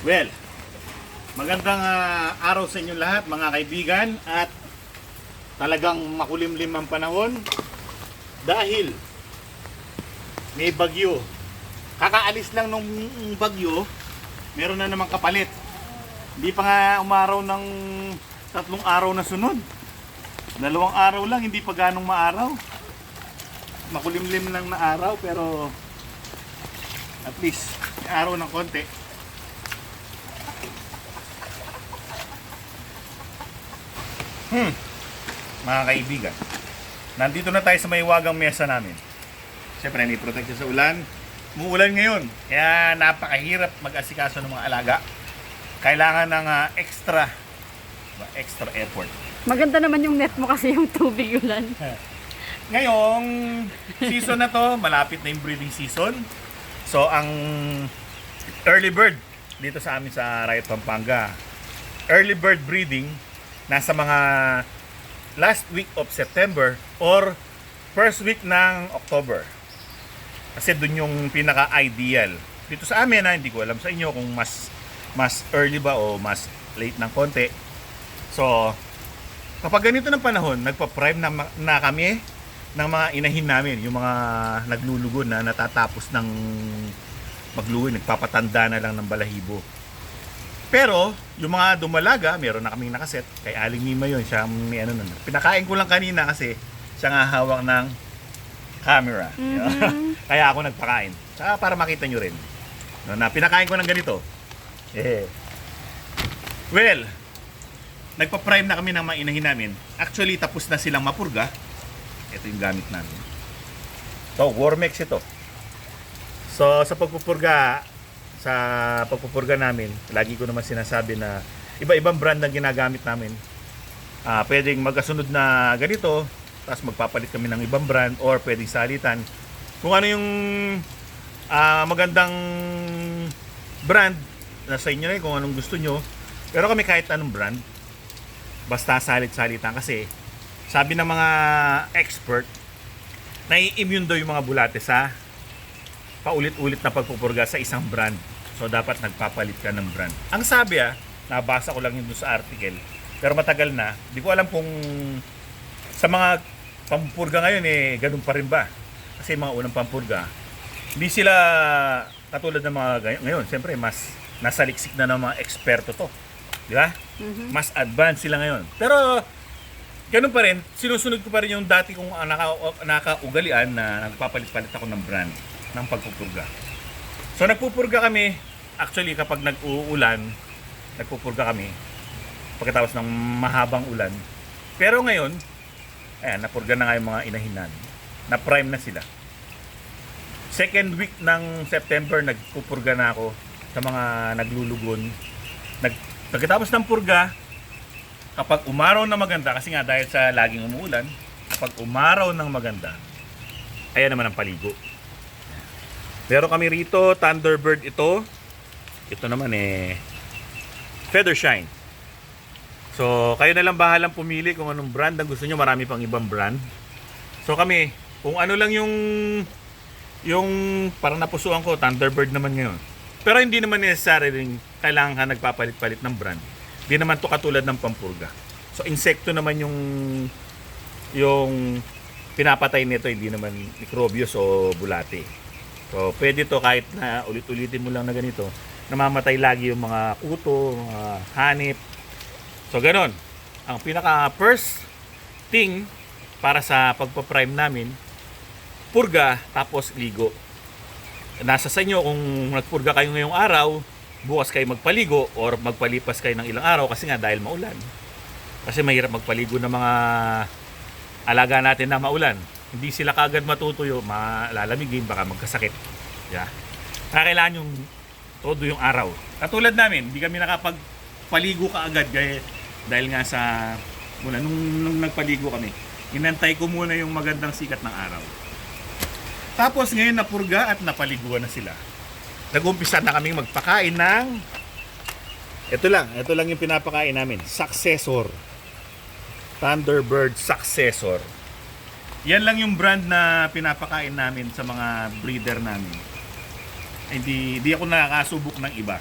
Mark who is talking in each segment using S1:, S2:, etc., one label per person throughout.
S1: Well, magandang ah, araw sa inyo lahat mga kaibigan at talagang makulimlim ang panahon dahil may bagyo. Kakaalis lang nung bagyo, meron na namang kapalit. Hindi pa nga umaraw ng tatlong araw na sunod. Dalawang araw lang, hindi pa ganong maaraw. Makulimlim lang na araw pero at least araw ng konti. Hmm. Mga kaibigan, nandito na tayo sa may wagang mesa namin. Siyempre, ni-protect sa ulan. Muulan ngayon, kaya napakahirap mag-asikaso ng mga alaga. Kailangan ng ah, extra extra effort.
S2: Maganda naman yung net mo kasi yung tubig ulan.
S1: Ngayong season na to, malapit na yung breeding season. So, ang early bird dito sa amin sa Riot Pampanga, early bird breeding nasa mga last week of September or first week ng October. Kasi dun yung pinaka-ideal. Dito sa amin, ha, hindi ko alam sa inyo kung mas mas early ba o mas late ng konti. So, kapag ganito ng panahon, nagpa-prime na, na kami ng mga inahin namin, yung mga naglulugon na natatapos ng maglugon, nagpapatanda na lang ng balahibo. Pero, yung mga dumalaga, meron na kaming nakaset. Kay Aling Mima yun, siya may ano nun. Pinakain ko lang kanina kasi siya nga hawak ng camera. Kaya ako nagpakain. Tsaka para makita nyo rin. No, na pinakain ko ng ganito. Eh. Well, nagpa-prime na kami ng mga inahin namin. Actually, tapos na silang mapurga. Ito yung gamit namin. So, Warmex ito. So, sa pagpupurga, sa pagpupurga namin, lagi ko naman sinasabi na iba-ibang brand ang ginagamit namin. Ah, pwedeng magkasunod na ganito, tapos magpapalit kami ng ibang brand or pwedeng salitan. Kung ano yung ah, magandang brand, nasa inyo na kung anong gusto nyo. Pero kami kahit anong brand, basta salit-salitan kasi sabi ng mga expert, nai-immune daw yung mga bulate sa paulit-ulit na pagpupurga sa isang brand. So dapat nagpapalit ka ng brand. Ang sabi ah, nabasa ko lang yun sa article, pero matagal na, di ko alam kung sa mga pampurga ngayon eh, ganun pa rin ba? Kasi mga unang pampurga, hindi sila katulad ng mga gay- ngayon. Siyempre, mas nasa liksik na ng mga eksperto to. Di ba? Mas advanced sila ngayon. Pero, ganun pa rin, sinusunod ko pa rin yung dati kong naka, nakaugalian na nagpapalit-palit ako ng brand ng pagpupurga. So, nagpupurga kami, actually kapag nag-uulan, nagpupurga kami pagkatapos ng mahabang ulan. Pero ngayon, ayan, napurga na nga yung mga inahinan. Na-prime na sila. Second week ng September, nagpupurga na ako sa mga naglulugon. Nag, pagkatapos ng purga, kapag umaraw na maganda, kasi nga dahil sa laging umuulan, kapag umaraw ng maganda, ayan naman ang paligo. Meron kami rito, Thunderbird ito. Ito naman eh, Feather Shine. So, kayo na lang bahalang pumili kung anong brand ang gusto nyo. Marami pang ibang brand. So, kami, kung ano lang yung yung parang napusuan ko, Thunderbird naman ngayon. Pero hindi naman necessary rin kailangan ka nagpapalit-palit ng brand. Hindi naman to katulad ng pampurga. So, insekto naman yung yung pinapatay nito, hindi naman microbios o bulate. So, pwede to kahit na ulit-ulitin mo lang na ganito, namamatay lagi yung mga kuto, mga hanip. So, ganon. Ang pinaka first thing para sa pagpa-prime namin, purga tapos ligo. Nasa sa inyo kung nagpurga kayo ngayong araw, bukas kayo magpaligo or magpalipas kayo ng ilang araw kasi nga dahil maulan. Kasi mahirap magpaligo ng mga alaga natin na maulan. Hindi sila kagad matutuyo, malalamigin, baka magkasakit. Yeah. Kaya kailangan yung todo yung araw. Katulad namin, hindi kami nakapagpaligo kaagad gaya, dahil nga sa mula nung, nung nagpaligo kami. Inantay ko muna yung magandang sikat ng araw. Tapos ngayon napurga at napaliguan na sila. Nag-umpisa na kaming magpakain ng ito lang, ito lang yung pinapakain namin. Successor. Thunderbird Successor. Yan lang yung brand na pinapakain namin sa mga breeder namin. Hindi, hindi ako nakakasubok ng iba.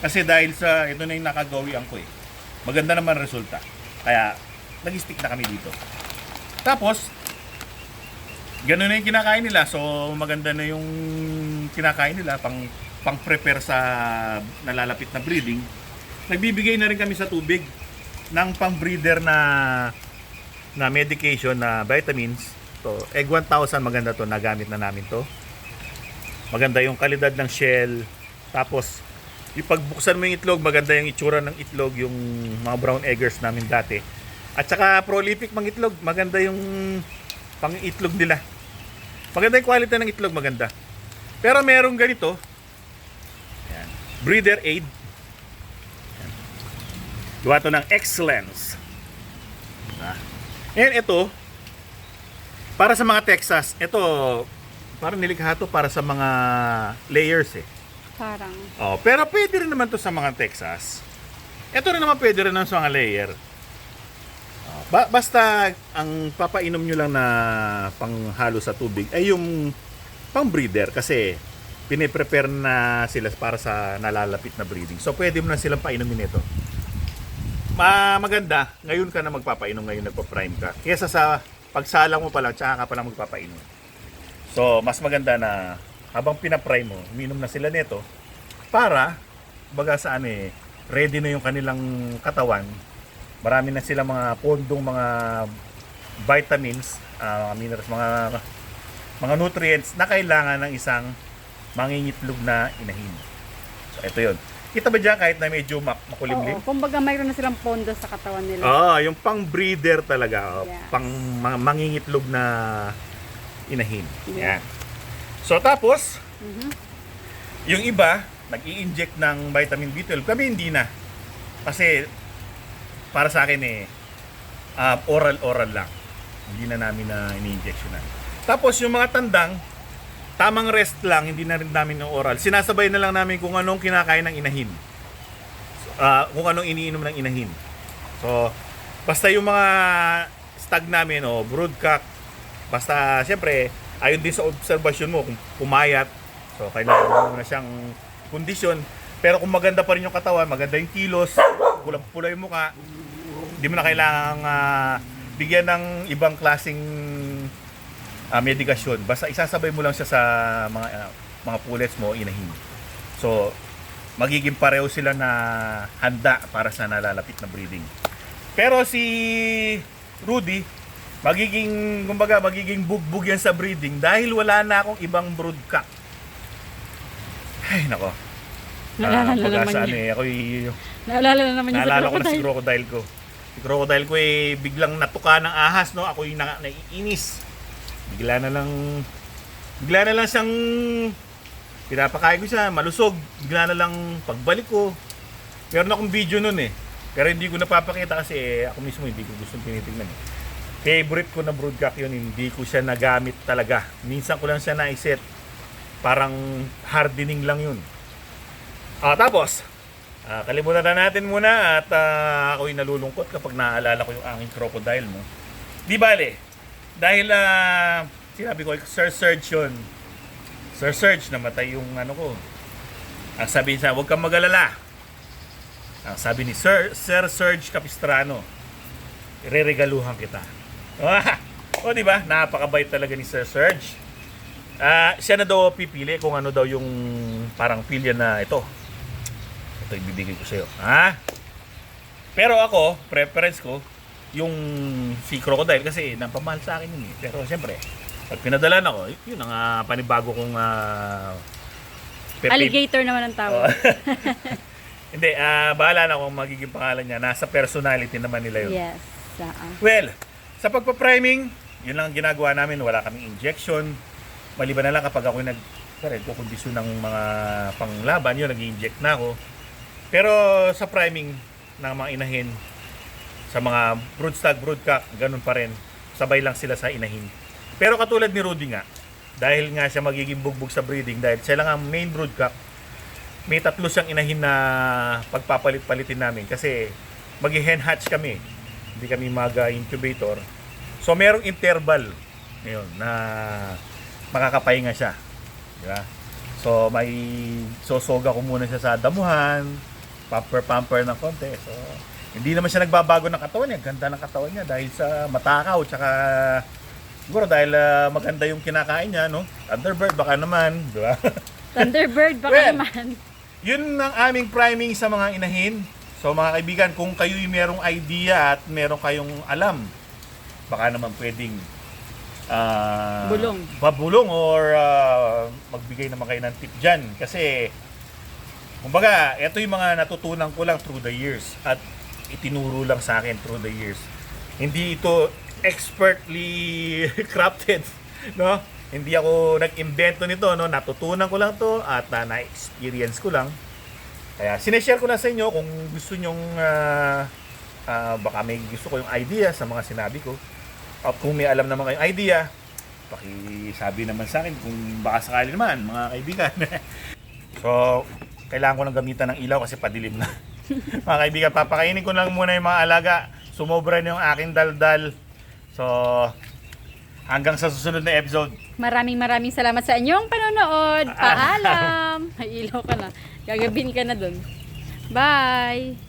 S1: Kasi dahil sa ito na yung nakagawian ko eh. Maganda naman resulta. Kaya nag-stick na kami dito. Tapos, ganun na yung kinakain nila. So, maganda na yung kinakain nila pang pang-prepare sa nalalapit na breeding. Nagbibigay na rin kami sa tubig ng pang-breeder na na medication na vitamins. So, egg 1000 maganda to, nagamit na namin to. Maganda yung kalidad ng shell. Tapos, yung pagbuksan mo yung itlog, maganda yung itsura ng itlog, yung mga brown eggers namin dati. At saka prolific mga itlog, maganda yung pang itlog nila. Maganda yung quality ng itlog, maganda. Pero merong ganito, yan, breeder aid. Yan. Gawa to ng excellence. Diba? And ito, para sa mga Texas, ito, parang nilikha to para sa mga layers eh.
S2: Parang.
S1: Oh, pero pwede rin naman to sa mga Texas. Ito rin naman pwede rin naman sa mga layer. Oh, ba- basta ang papainom nyo lang na panghalo sa tubig ay yung pang breeder kasi piniprepare na sila para sa nalalapit na breeding. So pwede mo na silang painumin ito. Ma maganda, ngayon ka na magpapainom, ngayon nagpa-prime ka. Kesa sa pagsalang mo pa lang, tsaka ka pa lang magpapainom. So, mas maganda na habang pina-prime mo, uminom na sila nito para baga saan eh ready na yung kanilang katawan. Marami na sila mga pondong mga vitamins, ah, minerals, mga mga nutrients na kailangan ng isang mangingitlog na inahin. So, ito yon. Kita ba dyan kahit na medyo mak- makulimlim?
S2: Oo, kumbaga mayroon na silang pondo sa katawan nila.
S1: Ah, yung pang breeder talaga, oh.
S2: Yes.
S1: pang mga mangingitlog na inahin. Yan.
S2: Yeah.
S1: So tapos,
S2: Mhm.
S1: yung iba nag-i-inject ng vitamin B12, kami hindi na. Kasi para sa akin eh ah, oral-oral lang. Hindi na namin na ini-injectionan. Tapos yung mga tandang tamang rest lang, hindi na rin namin ng oral. Sinasabay na lang namin kung anong kinakain ng inahin. Ah, kung anong iniinom ng inahin. So, basta yung mga stag namin, o broodcock, basta siyempre, ayon din sa observation mo, kung pumayat, so kailangan mo na siyang kondisyon. Pero kung maganda pa rin yung katawan, maganda yung kilos, pulang-pula yung mukha, hindi mo na kailangang ah, bigyan ng ibang klasing ah, medikasyon. Basta isasabay mo lang siya sa mga ah, mga pullets mo, inahin. So, magiging pareho sila na handa para sa nalalapit na breeding. Pero si Rudy, magiging, kumbaga, magiging bugbog yan sa breeding dahil wala na akong ibang broodcock. Ay, nako.
S2: Naalala
S1: Ah,
S2: na naman
S1: pag-asa,
S2: niya.
S1: ano eh, ako'y
S2: Naalala na naman niya sa
S1: Naalala ko na si
S2: crocodile.
S1: crocodile ko. Si crocodile ko eh biglang natuka ng ahas no. Ako yung na, naiinis. Bigla na lang bigla na lang siyang pinapakain ko siya, malusog. Bigla na lang pagbalik ko. Meron akong video nun eh. Pero hindi ko napapakita kasi eh, ako mismo hindi ko gustong tinitingnan eh. Favorite ko na broodcock yun, hindi ko siya nagamit talaga. Minsan ko lang siya naiset. Parang hardening lang yun. Ah, tapos, Ah, kalimutan na natin muna at ah, ako'y nalulungkot kapag naaalala ko yung aking crocodile mo. Di bale, dahil ah, sinabi ko, Sir Serge yun. Sir Serge, namatay yung ano ko. Ang sabi niya, huwag kang magalala. Ang sabi ni Sir, Sir Serge Capistrano, ireregaluhan kita. O di ba? Napakabait talaga ni Sir Serge. Ah, siya na daw pipili kung ano daw yung parang pilya na ito ito ibibigay ko sa'yo. Ha? Pero ako, preference ko, yung si Crocodile kasi napamahal sa akin yun eh. Pero siyempre, pag pinadalan ako, yun ang ah, panibago kong uh,
S2: Alligator naman ang tawag.
S1: Hindi, ah, bahala na kung magiging pangalan niya. Nasa personality naman nila yun.
S2: Yes. ah.
S1: Well, sa pagpa-priming, yun lang ang ginagawa namin. Wala kaming injection. Maliban na lang kapag ako nag Kaya kukondisyon ng mga panglaban, yun, nag-inject na ako. Pero sa priming ng mga inahin, sa mga broodstag, broodcock, ganun pa rin. Sabay lang sila sa inahin. Pero katulad ni Rudy nga, dahil nga siya magiging bugbog sa breeding, dahil siya lang ang main broodcock, may tatlo siyang inahin na pagpapalit-palitin namin kasi mag-hen hatch kami. Hindi kami mag-incubator. So merong interval ngayon na makakapahinga siya. Di ba? So may sosoga ko muna siya sa damuhan, pamper-pamper ng konti. So hindi naman siya nagbabago ng katawan niya. Ganda ng katawan niya dahil sa matakaw tsaka siguro dahil ah, maganda yung kinakain niya, no? Thunderbird baka naman, di ba?
S2: Thunderbird, baka
S1: Well,
S2: naman.
S1: Yun ang aming priming sa mga inahin. So mga kaibigan, kung kayo'y merong idea at meron kayong alam, baka naman pwedeng ah,
S2: Bulong.
S1: Babulong or ah, magbigay naman kayo ng tip dyan. Kasi, kumbaga, ito yung mga natutunan ko lang through the years at itinuro lang sa akin through the years. Hindi ito expertly crafted, no? Hindi ako nag-invento nito, no? Natutunan ko lang to at ah, na-experience ko lang. Kaya sineshare ko na sa inyo kung gusto nyong ah, ah, baka may gusto ko yung idea sa mga sinabi ko. At kung may alam naman kayong idea, pakisabi naman sa akin kung baka sakali naman, mga kaibigan. so, kailangan ko lang gamitan ng ilaw kasi padilim na. mga kaibigan, papakainin ko lang muna yung mga alaga. Sumobra na yung aking daldal. So, hanggang sa susunod na episode.
S2: Maraming maraming salamat sa inyong panonood. Paalam! May ilaw ka na. Gagabin ka na dun. Bye!